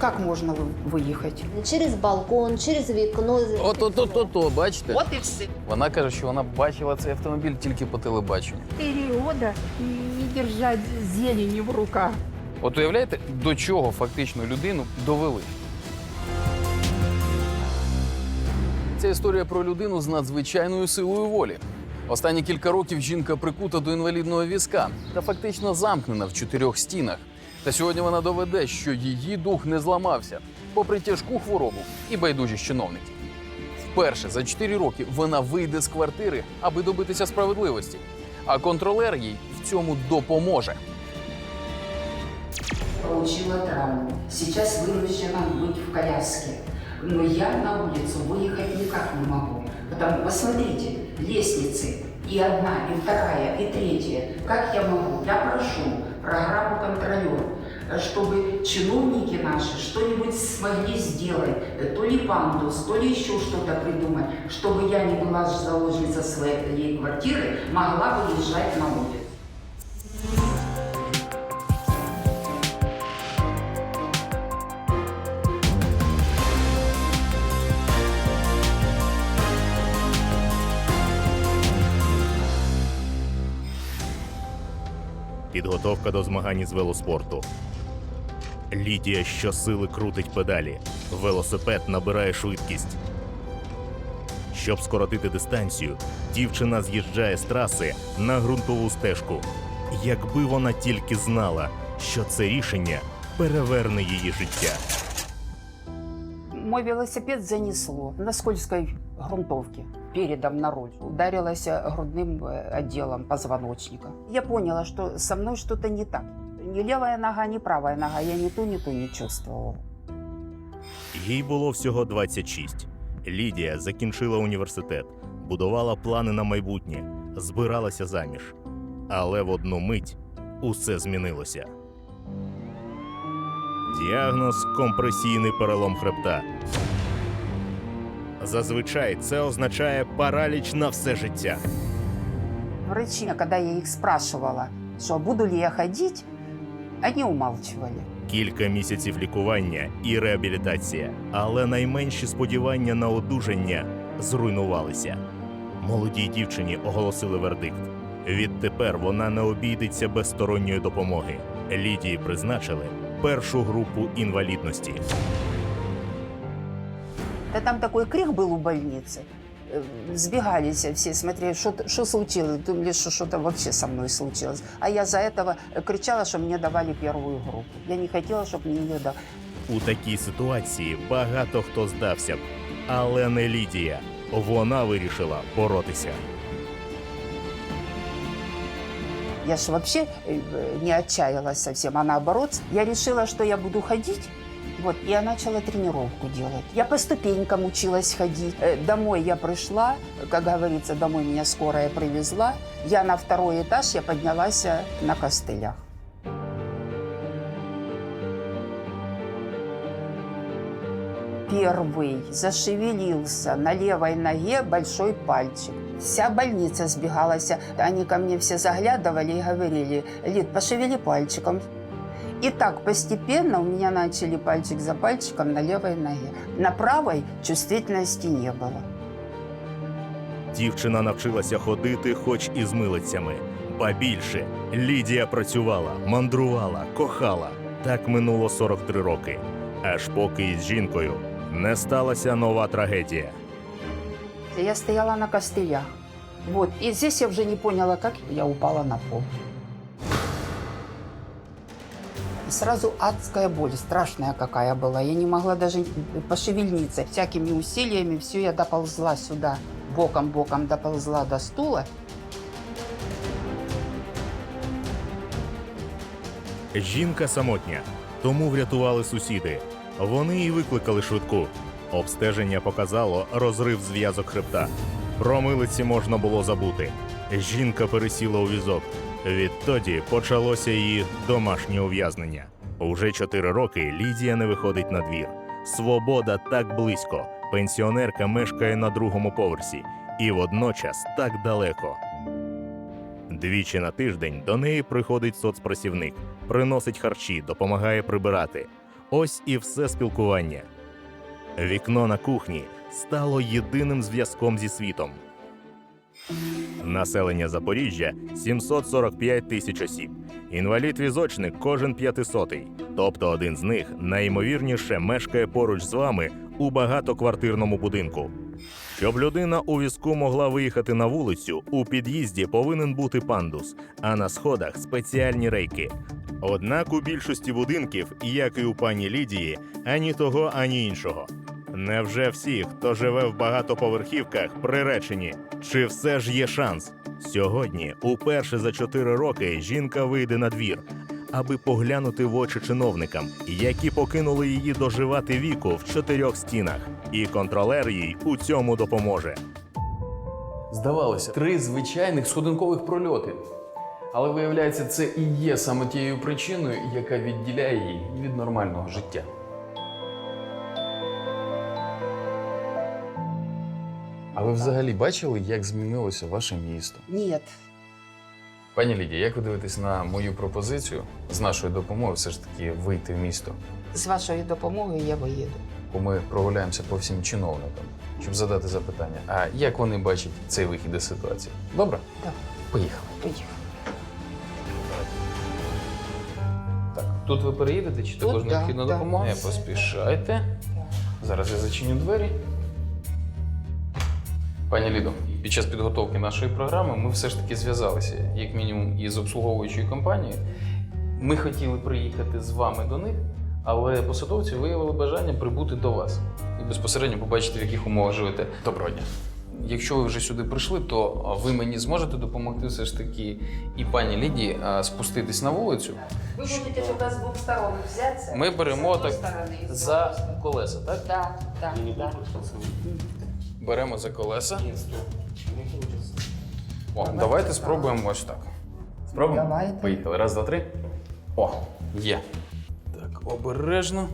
Как можно вы- выехать? Через балкон, через вікно. От, от, от, от, от, бачите? Вот и все. Вона каже, що вона бачила цей автомобіль тільки по телебаченню. Четыре года не держать зелени в руках. От уявляєте, до чого фактично людину довели? Ця історія про людину з надзвичайною силою волі. Останні кілька років жінка прикута до інвалідного візка та фактично замкнена в чотирьох стінах. Та сьогодні вона доведе, що її дух не зламався, попри тяжку хворобу і байдужість чиновників. Вперше за 4 роки вона вийде з квартири, аби добитися справедливості. А контролер їй в цьому допоможе. получила травму. Сейчас вынуждена быть в коляске. Но я на улицу выехать никак не могу. Потому, посмотрите, лестницы и одна, и вторая, и третья. Как я могу? Я прошу программу «Контролер», чтобы чиновники наши что-нибудь смогли сделать, э, то ли пандус, то ли еще что-то придумать, чтобы я не была заложница своей квартиры, могла выезжать на улицу. Підготовка до змагань із велоспорту. Лідія щосили крутить педалі. Велосипед набирає швидкість. Щоб скоротити дистанцію, дівчина з'їжджає з траси на ґрунтову стежку. Якби вона тільки знала, що це рішення переверне її життя. Мой велосипед занесло на скользкой грунтовке передом на руль. Ударилась э, грудным э, отделом позвоночника. Я поняла, что со мной что-то не так. Ни левая нога, ни правая нога. Я ни ту, ни ту не чувствовала. Їй було всього 26. Лідія закінчила університет, будувала плани на майбутнє, збиралася заміж. Але в одну мить усе змінилося. Діагноз компресійний перелом хребта. Зазвичай це означає параліч на все життя. Врачи, когда я их спрашивала, что буду ли я ходить, они умалчивали. Кілька місяців лікування і реабілітація, але найменші сподівання на одужання зруйнувалися. Молодій дівчині оголосили вердикт. Відтепер вона не обійдеться без сторонньої допомоги. Лідії призначили першу групу інвалідності. Да там такой крик был у больницы. Э, Сбегались все, смотрели, что, что случилось. Думали, что что-то вообще со мной случилось. А я за этого э, кричала, что мне давали первую группу. Я не хотела, чтобы мне ее дали. У такій ситуації багато хто здався б, але не Лідія. Вона вирішила боротися. Я же вообще э, не отчаялась совсем, а наоборот, я решила, что я буду ходить. Вот, я начала тренировку делать. Я по ступенькам училась ходить. Э, Домой я пришла, как говорится, домой меня скорая привезла. Я на второй этаж, я поднялась э, на костылях. Первый зашевелился на левой ноге большой пальчик. Вся больница сбегалась. Они ко мне все заглядывали и говорили, Лид, пошевели пальчиком. И так постепенно у меня начали пальчик за пальчиком на левой ноге. На правой чувствительности не было. Дівчина навчилася ходити, хоч і з милицями. Ба більше Лідія працювала, мандрувала, кохала. Так минуло 43 роки. Аж поки із жінкою не сталася нова трагедія. Я стояла на костылях. Вот. И здесь я уже не поняла, как я упала на пол. Сразу адская боль, страшная какая была. Я не могла даже пошевельниться. Всякими усилиями все я доползла сюда. Боком-боком доползла до стула. Жінка самотня, тому врятували сусіди. Вони і викликали швидку. Обстеження показало розрив зв'язок хребта. Про милиці можна було забути. Жінка пересіла у візок. Відтоді почалося її домашнє ув'язнення. Уже чотири роки Лідія не виходить на двір. Свобода так близько. Пенсіонерка мешкає на другому поверсі і водночас так далеко. Двічі на тиждень до неї приходить соцпрацівник, приносить харчі, допомагає прибирати. Ось і все спілкування. Вікно на кухні стало єдиним зв'язком зі світом. Населення Запоріжжя 745 тисяч осіб. Інвалід-візочник кожен п'ятисотий. Тобто один з них найімовірніше мешкає поруч з вами у багатоквартирному будинку. Щоб людина у візку могла виїхати на вулицю, у під'їзді повинен бути пандус, а на сходах спеціальні рейки. Однак у більшості будинків, як і у пані Лідії, ані того, ані іншого. Невже всі, хто живе в багатоповерхівках, приречені? Чи все ж є шанс? Сьогодні, уперше за чотири роки, жінка вийде на двір, аби поглянути в очі чиновникам, які покинули її доживати віку в чотирьох стінах, і контролер їй у цьому допоможе. Здавалося, три звичайних сходинкових прольоти. Але виявляється, це і є саме тією причиною, яка відділяє її від нормального життя. Ви взагалі бачили, як змінилося ваше місто? Нет, Пані Лідія, як ви дивитесь на мою пропозицію з нашою допомогою все ж таки вийти в місто? с вашей допомогою я виїду. Бо ми прогуляємося по всім чиновникам, щоб задати запитання, а як вони бачать цей вихід із ситуації? Добре? Так. Поїхали. Поїхали. Так, тут ви переїдете, чи також да, необхідна да. допомога? Не поспішайте. Зараз я зачиню двері. Пані Лідо, під час підготовки нашої програми ми все ж таки зв'язалися, як мінімум, із обслуговуючою компанією. Ми хотіли приїхати з вами до них, але посадовці виявили бажання прибути до вас і безпосередньо побачити, в яких умовах живете. Доброго дня. Якщо ви вже сюди прийшли, то ви мені зможете допомогти все ж таки і пані Лідії а, спуститись на вулицю. Ви будете сюди з двох сторон взятися. Ми беремо так сторони за колеса, так? Да, да, да Беремо за колеса. О, давайте спробуємо ось так. Спробуємо? Давайте. Поїхали. Раз, два, три. О, є. Так, обережно.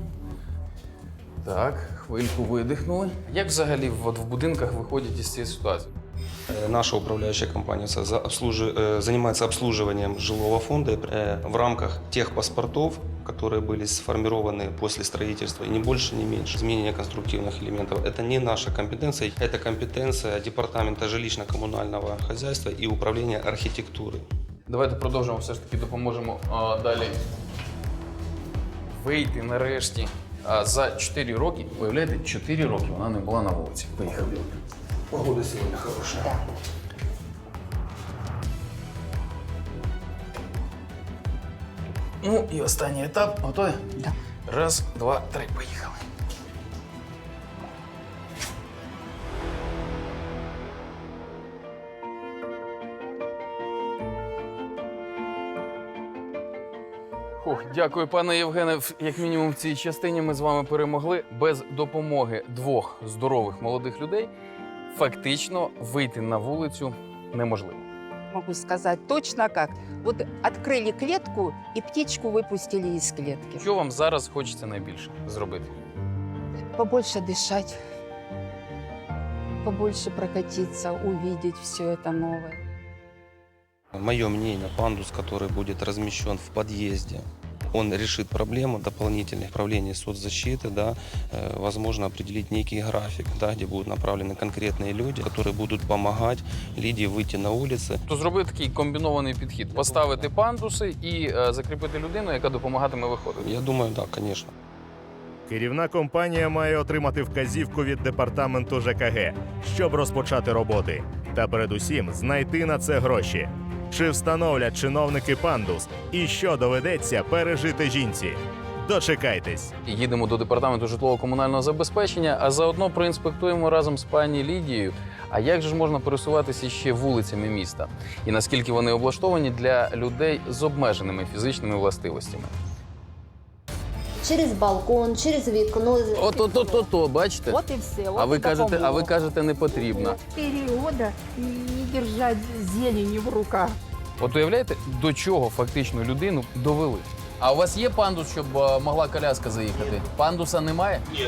Так, хвильку видихнули. Як взагалі от в будинках виходять із цієї ситуації? Э, Наша управляющая компания за- за обслужи- э, занимается обслуживанием жилого фонда э, в рамках тех паспортов, которые были сформированы после строительства, и не больше, не меньше. Изменение конструктивных элементов – это не наша компетенция, это компетенция Департамента жилищно-коммунального хозяйства и Управления архитектуры. Давайте продовжимо, все ж таки допоможемо а, далі вийти нарешті. А за 4 роки, уявляєте, 4 роки вона не була на вулиці. Поїхали. Погода сегодня хорошая. Ну і останній етап. Готові? Да. Раз, два, три, поїхали. Хух, дякую, пане Євгене. Як мінімум в цій частині ми з вами перемогли. Без допомоги двох здорових молодих людей фактично вийти на вулицю неможливо. Могу сказать точно как. Вот открыли клетку и птичку выпустили из клетки. Що вам зараз хочеться найбільше зробити? Побольше дышать, побольше прокатиться, увидеть все это новое. Мое мнение, пандус, который будет размещен в подъезде, он решит проблему дополнительных управления соцзащиты, да, э, возможно определить некий график, да, где будут направлены конкретные люди, которые будут помогать Лидии выйти на улицы. То зробити такий комбінований підхід: поставити пандуси і е, закріпити людину, яка допомагатиме виходити. Я думаю, да, конечно. Керівна компанія має отримати вказівку від департаменту ЖКГ, щоб розпочати роботи, та передусім знайти на це гроші. Чи встановлять чиновники пандус, і що доведеться пережити жінці? Дочекайтесь. Їдемо до департаменту житлово-комунального забезпечення, а заодно проінспектуємо разом з пані Лідією. А як же ж можна пересуватися ще вулицями міста? І наскільки вони облаштовані для людей з обмеженими фізичними властивостями? Через балкон, через вікно. Ото то то от, бачите? От і все. А ви кажете, а ви кажете, не потрібно. Четыре года не держать зелени в руках. От уявляєте, до чого фактично людину довели? А у вас є пандус, щоб е, могла коляска заїхати? Пандуса немає? Ні.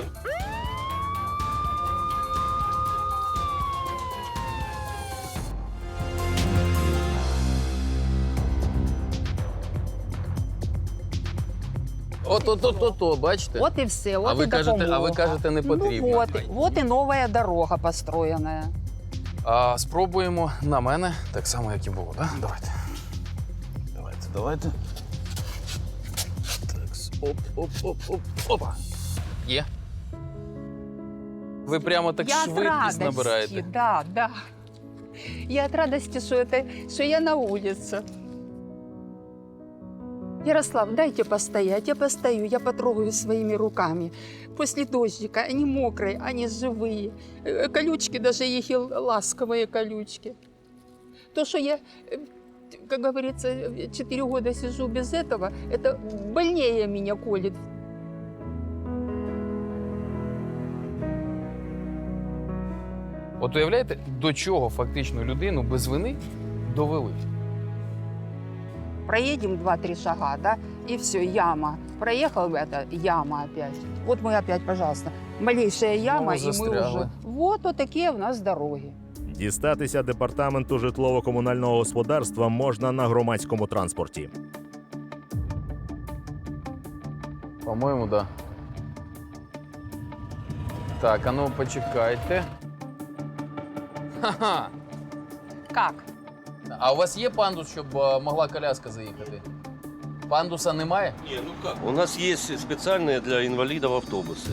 От, от, от, от, от, бачите? Вот и все. Вот а ви и кажете, а ви кажете, не потрібно. Ну, вот, вот и новая дорога построенная. А спробуємо на мене так само, як і було, так? Давайте. Давайте, давайте. Так, оп, оп, оп, оп, опа. Є. Ви прямо так я швидкість набираєте. да, да. Я от радости, что, это, что я на улице. Ярослав, дайте постоять, я постою, я потрогаю своими руками. После дождика они мокрые, они живые. Э, Колючки, даже их и ласковые колючки. То, что я, э, как говорится, э, четыре года сижу без этого, это больнее меня колет. От уявляєте, до чого фактично людину без вини довели? Проедем два-три шага, да, и все, яма. Проехал в это, яма опять. Вот мы опять, пожалуйста, малейшая яма, и мы застряли. уже... Вот вот такие у нас дороги. Дістатися департаменту житлово-комунального господарства можна на громадському транспорті. По-моєму, да. Так, а ну почекайте. Ха-ха. Как? А у вас є пандус, щоб е, могла коляска заїхати? Пандуса немає? Не, ну как? У нас есть специальные для инвалидов автобусы.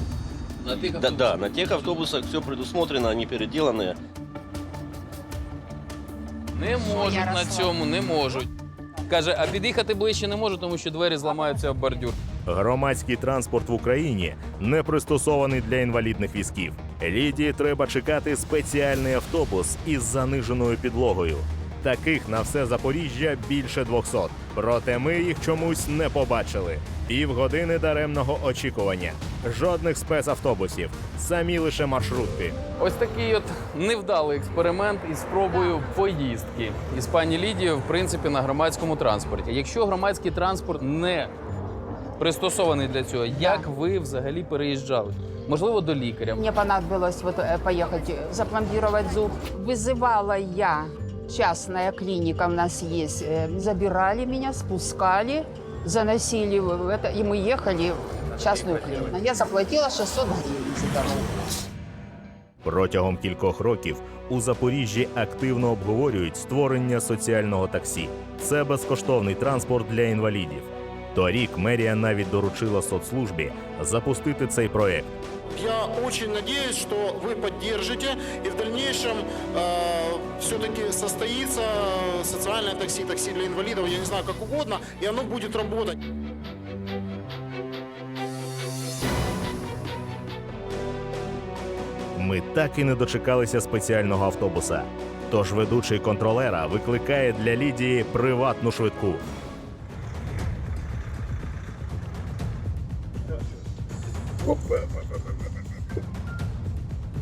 На тих Да, автобусах? да, на тех автобусах все предусмотрено, они переделанные. Не можуть на Ярослав? цьому, не можуть. Каже, а під'їхати ближче не можу, тому що двері зламаються об бордюр. Громадський транспорт в Україні не пристосований для інвалідних візків. Лідії треба чекати спеціальний автобус із заниженою підлогою. Таких на все Запоріжжя більше 200. Проте ми їх чомусь не побачили. Півгодини даремного очікування. Жодних спецавтобусів, самі лише маршрутки. Ось такий от невдалий експеримент із спробою поїздки із пані Лідією, в принципі, на громадському транспорті. Якщо громадський транспорт не пристосований для цього, як ви взагалі переїжджали? Можливо, до лікаря. Мне понадобилось вот э, поехать э, запломбировать зуб. Вызывала я, частная клиника у нас есть, э, забирали меня, спускали, заносили в в это, и мы ехали в частную клинику. Я заплатила 600 гривен за дорогу. Протягом кількох років у Запоріжжі активно обговорюють створення соціального таксі. Це безкоштовний транспорт для інвалідів. Торік мерія навіть доручила соцслужбі запустити цей проект. Я очень надеюсь, что вы поддержите и в дальнейшем э, все-таки состоится социальное такси, такси для инвалидов, я не знаю, как угодно, и оно будет работать. Ми так і не дочекалися спеціального автобуса. Тож ведучий контролера викликає для Лідії приватну швидку.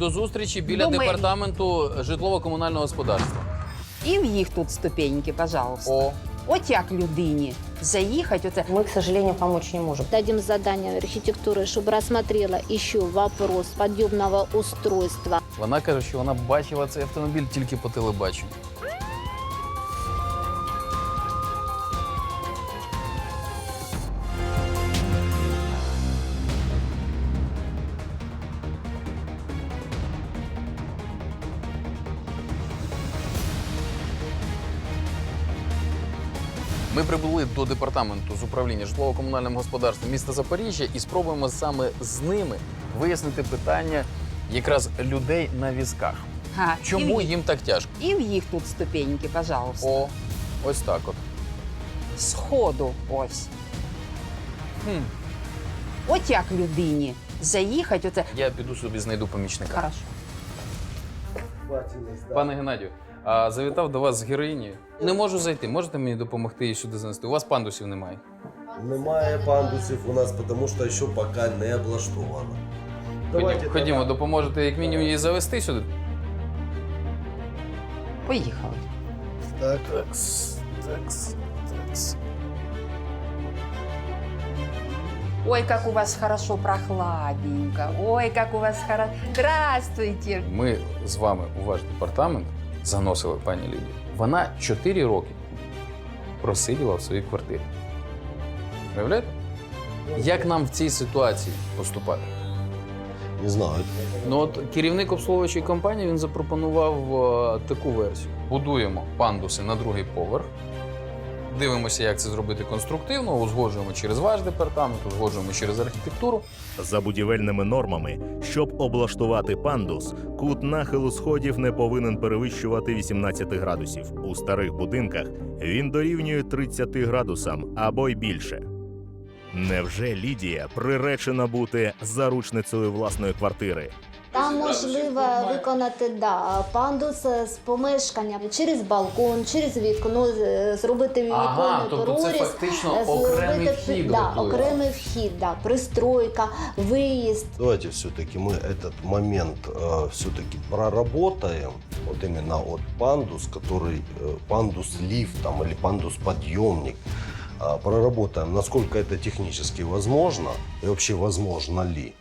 До зустрічі біля До мерії. департаменту житлово-комунального господарства. І в їх тут ступеньки, пожалуйста. О, От як людині заїхати, оце Мы, к сожалению, помочь не можем. Дадим задание архитектуры, чтобы рассмотрела еще вопрос подъемного устройства. вона каже, що вона бачила цей автомобіль тільки по телебаченню. Ми прибули до департаменту з управління житлово-комунальним господарством міста Запоріжжя і спробуємо саме з ними вияснити питання якраз людей на візках. Ага, Чому і, в- їм так тяжко? і в їх тут ступеньки, пожалуйста. О, ось так от. Сходу ось. Хм. От як людині заїхати, оце. Я піду собі знайду помічника. Хорошо. Пане Геннадію, а завітав до вас з героїні. Не можу зайти. Можете мені допомогти її сюди занести? У вас пандусів немає. Немає пандусів у нас, тому що ще поки не облаштовано. Ходімо, ходімо, допоможете як мінімум її завести сюди. Поїхали. Так. Такс, такс, такс. Ой, как у вас хорошо, прохладненько. Ой, как у вас хорошо. Здравствуйте. Ми з вами у ваш департамент заносили пані Лідію. Вона 4 роки просиділа в своїй квартирі. Уявляєте? Як нам в цій ситуації поступати? Не знаю. Ну от керівник обслуговуючої компанії він запропонував е, таку версію: будуємо пандуси на другий поверх. Дивимося, як це зробити конструктивно, узгоджуємо через ваш департамент, узгоджуємо через архітектуру. За будівельними нормами, щоб облаштувати пандус, кут нахилу сходів не повинен перевищувати 18 градусів. У старих будинках він дорівнює 30 градусам або й більше. Невже Лідія приречена бути заручницею власної квартири? Там можливо виконати да, пандус е, з помешкання через балкон, через вікно, з- зробити віконний Ага, тобто це проріз, фактично е, окремий зробити вхід да, готується. окремий вхід, да, пристройка, виїзд. Давайте все-таки мы этот момент все-таки проработаем. Вот именно вот пандус, который э, пандус лифт там, или пандус подъемник. А, проработаем, насколько это технически возможно и вообще возможно ли.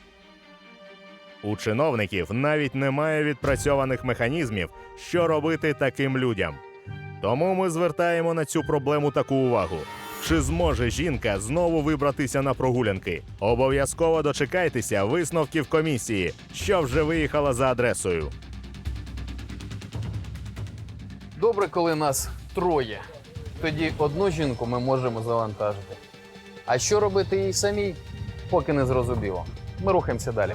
У чиновників навіть немає відпрацьованих механізмів, що робити таким людям. Тому ми звертаємо на цю проблему таку увагу. Чи зможе жінка знову вибратися на прогулянки? Обов'язково дочекайтеся висновків комісії, що вже виїхала за адресою. Добре, коли нас троє. Тоді одну жінку ми можемо завантажити. А що робити їй самій, поки не зрозуміло. Ми рухаємося далі.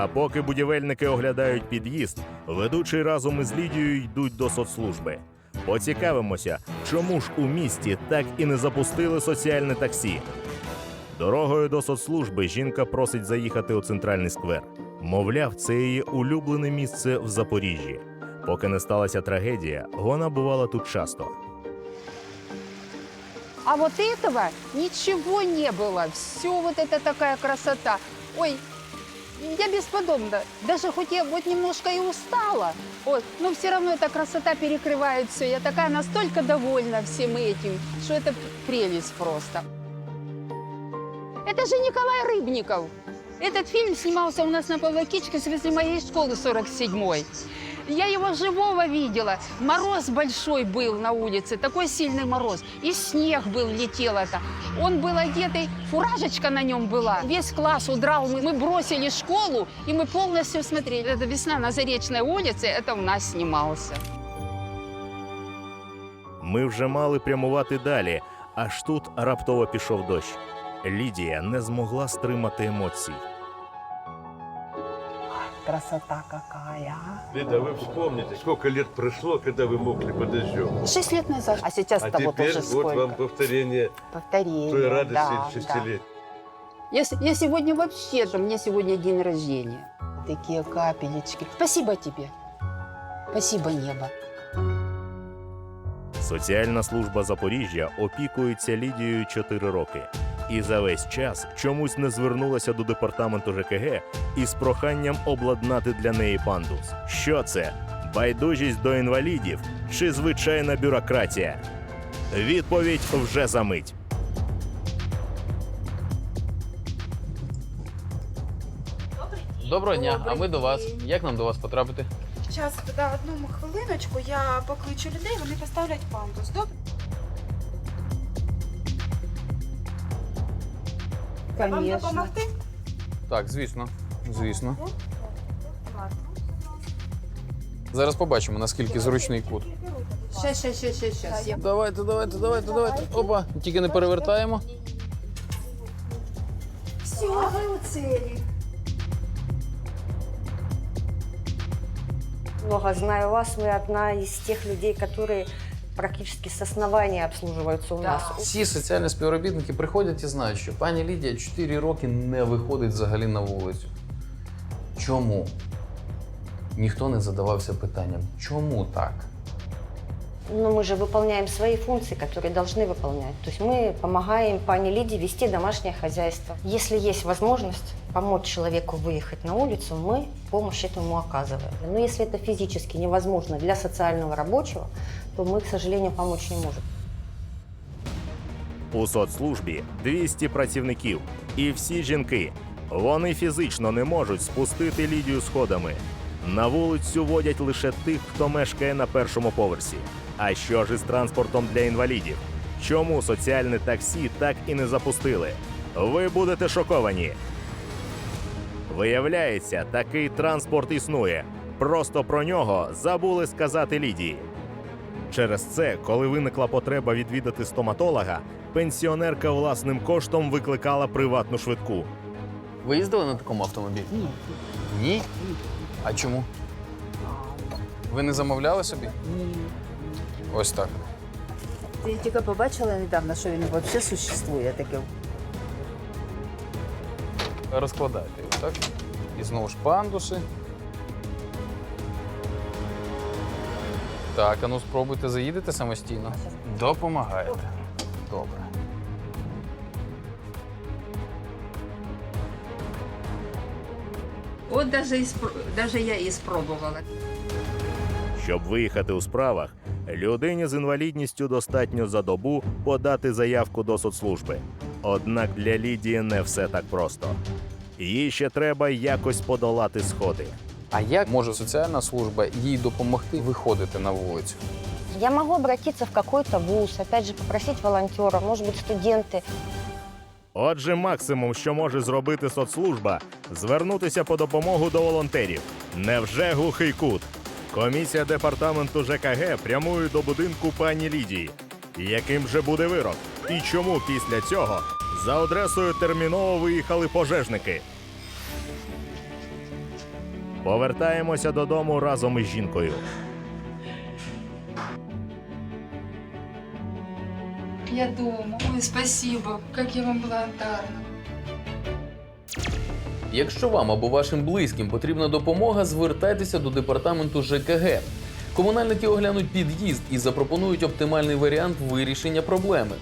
А поки будівельники оглядають під'їзд, ведучий разом із Лідією йдуть до соцслужби. Поцікавимося, чому ж у місті так і не запустили соціальне таксі. Дорогою до соцслужби жінка просить заїхати у центральний сквер. Мовляв, це її улюблене місце в Запоріжжі. Поки не сталася трагедія, вона бувала тут часто. А вот этого ничего не было. Все вот это такая красота. Ой, я бесподобна. Даже хоть я вот немножко и устала, вот, но все равно эта красота перекрывает все. Я такая настолько довольна всем этим, что это прелесть просто. Это же Николай Рыбников. Этот фильм снимался у нас на Павлокичке возле моей школы 47-й. Я его живого видела. Мороз большой был на улице, такой сильный мороз. И снег был, летел это. Он был одетый, фуражечка на нем была. Весь класс удрал. Мы, мы бросили школу, и мы полностью смотрели. Это «Весна на Заречной улице», это у нас снимался. Ми вже мали прямувати далі, аж тут раптово пішов дощ. Лідія не змогла стримати емоцій. Красота какая, а? Лида, вы вспомните, сколько лет прошло, когда вы мокли под дождем. Шесть лет назад. А сейчас А того теперь тоже вот сколько? вам повторение Повторение. той радости да, да. шестилетия. Я, с- я сегодня вообще, у меня сегодня день рождения. Такие капелечки. Спасибо тебе. Спасибо, небо. Соціальна служба Запоріжжя опікується Лідією 4 роки. І за весь час чомусь не звернулася до департаменту ЖКГ із проханням обладнати для неї пандус. Що це? Байдужість до інвалідів чи звичайна бюрократія? Відповідь вже за мить. Доброго дня, а ми до вас. Як нам до вас потрапити? Зараз да, одну хвилиночку, я покличу людей, вони поставлять пандус. Добре? Вам Конечно. допомогти? Так, звісно. Звісно. Зараз побачимо, наскільки зручний кут. Сейчас, сейчас, сейчас, сейчас, сейчас. Я... Давайте, давайте, давайте, давайте. Опа, тільки не перевертаємо. Все, ви у цілі. Много знаю вас, вы одна из тех людей, которые практически с основания обслуживаются у нас. Всі соціальні співробітники приходять і знають, що пані Лідія 4 роки не виходить взагалі на вулицю. Чому? Ніхто не задавався питанням, чому так? Но мы же выполняем свои функции, которые должны выполнять. То есть мы помогаем пане Лиде вести домашнее хозяйство. Если есть возможность помочь человеку выехать на улицу, мы помощь этому ему оказываем. Но если это физически невозможно для социального рабочего, то мы, к сожалению, помочь не можем. У соцслужбі 200 працівників, і всі жінки. Вони фізично не можуть спустити Лідію сходами. На вулицю водять лише тих, хто мешкає на першому поверсі. А що ж із транспортом для інвалідів? Чому соціальне таксі так і не запустили? Ви будете шоковані. Виявляється, такий транспорт існує. Просто про нього забули сказати Лідії. Через це, коли виникла потреба відвідати стоматолога, пенсіонерка власним коштом викликала приватну швидку. Ви їздили на такому автомобілі? Ні. Ні? А чому? Ви не замовляли собі? Ні. Ось так. Я тільки побачила недавно, що він взагалі существує таке. Розкладайте його, так? І знову ж пандуси. Так, а ну спробуйте заїдете самостійно. Допомагаєте. Добре. От даже, і спро- даже я і спробувала. Щоб виїхати у справах, людині з інвалідністю достатньо за добу подати заявку до соцслужби. Однак для Лідії не все так просто. Їй ще треба якось подолати сходи. А як може соціальна служба їй допомогти виходити на вулицю? Я могу обратиться в какой-то вуз, опять же попросить волонтера, может быть, студенты. Отже, максимум, що може зробити соцслужба, звернутися по допомогу до волонтерів. Невже глухий кут? Комісія департаменту ЖКГ прямує до будинку пані Лідії. Яким же буде вирок? І чому після цього за адресою терміново виїхали пожежники? Повертаємося додому разом із жінкою. Я дома. Ой, спасибо. Как я вам благодарна. Якщо вам або вашим близьким потрібна допомога, звертайтеся до департаменту ЖКГ. Комунальники оглянуть під'їзд і запропонують оптимальний варіант вирішення проблеми.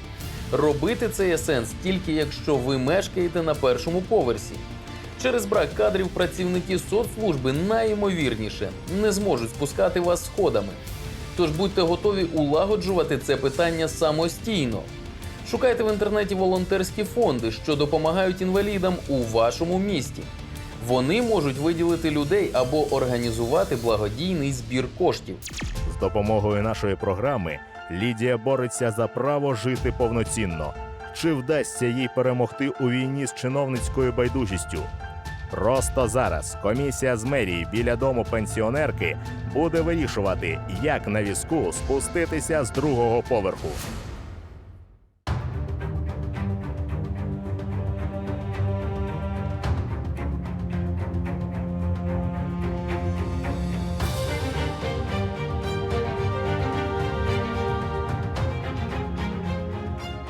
Робити це є сенс тільки якщо ви мешкаєте на першому поверсі. Через брак кадрів працівники соцслужби найімовірніше не зможуть спускати вас сходами. Тож будьте готові улагоджувати це питання самостійно. Шукайте в інтернеті волонтерські фонди, що допомагають інвалідам у вашому місті. Вони можуть виділити людей або організувати благодійний збір коштів. З допомогою нашої програми Лідія бореться за право жити повноцінно. Чи вдасться їй перемогти у війні з чиновницькою байдужістю? Просто зараз комісія з мерії біля дому пенсіонерки буде вирішувати, як на візку спуститися з другого поверху.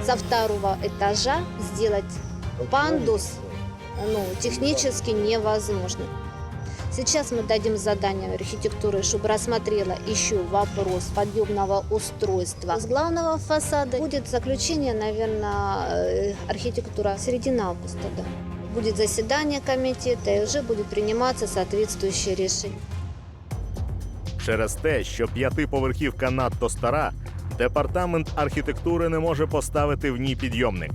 Со второго этажа сделать пандус ну, технически невозможно. Сейчас мы дадим задание архитектуры, чтобы рассмотрела еще вопрос подъемного устройства. С главного фасада будет заключение, наверное, архитектура середина августа. Да. Будет заседание комитета и уже будет приниматься соответствующее решение. Через те, що п'ятиповерхівка надто стара, департамент архітектури не може поставити в ній підйомник.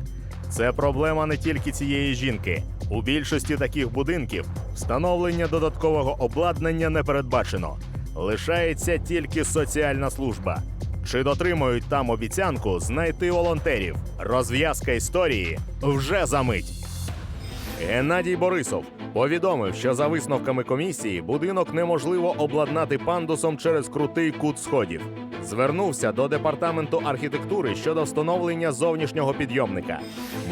Це проблема не тільки цієї жінки. У більшості таких будинків встановлення додаткового обладнання не передбачено. Лишається тільки соціальна служба. Чи дотримують там обіцянку знайти волонтерів? Розв'язка історії вже за мить. Геннадій Борисов повідомив, що за висновками комісії будинок неможливо обладнати пандусом через крутий кут сходів. Звернувся до департаменту архітектури щодо встановлення зовнішнього підйомника.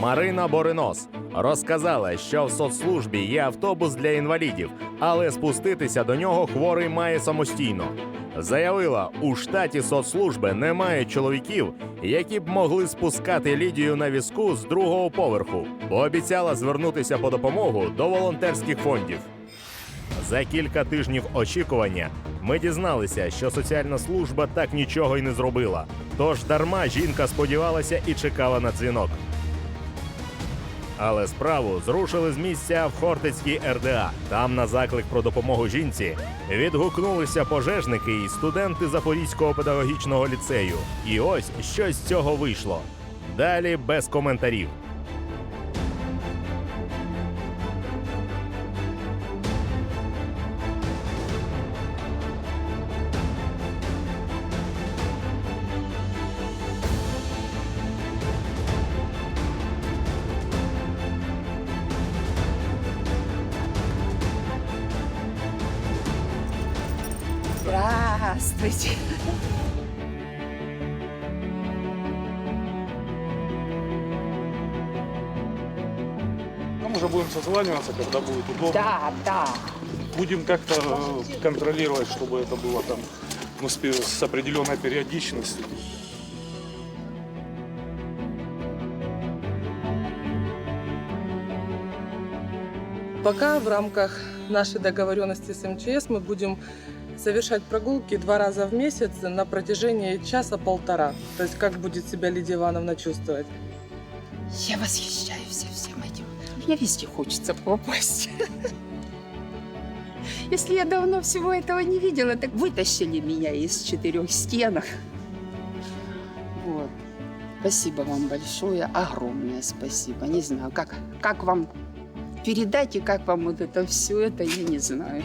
Марина Боринос розказала, що в соцслужбі є автобус для інвалідів, але спуститися до нього хворий має самостійно. Заявила, у штаті соцслужби немає чоловіків, які б могли спускати Лідію на візку з другого поверху. Пообіцяла звернутися по допомогу до волонтерських фондів. За кілька тижнів очікування ми дізналися, що соціальна служба так нічого й не зробила. Тож дарма жінка сподівалася і чекала на дзвінок. Але справу зрушили з місця в Хортицькій РДА. Там на заклик про допомогу жінці відгукнулися пожежники і студенти Запорізького педагогічного ліцею. І ось що з цього вийшло. Далі без коментарів. Будем как-то э, контролировать, чтобы это было там ну, с, определенной периодичностью. Пока в рамках нашей договоренности с МЧС мы будем совершать прогулки два раза в месяц на протяжении часа-полтора. То есть как будет себя Лидия Ивановна чувствовать. Я восхищаюсь всем этим. Мне везде хочется попасть. Если я давно всего этого не видела, так вытащили меня из четырех стенок. Вот. Спасибо вам большое, огромное спасибо. Не знаю, как, как вам передать и как вам вот это все это, я не знаю.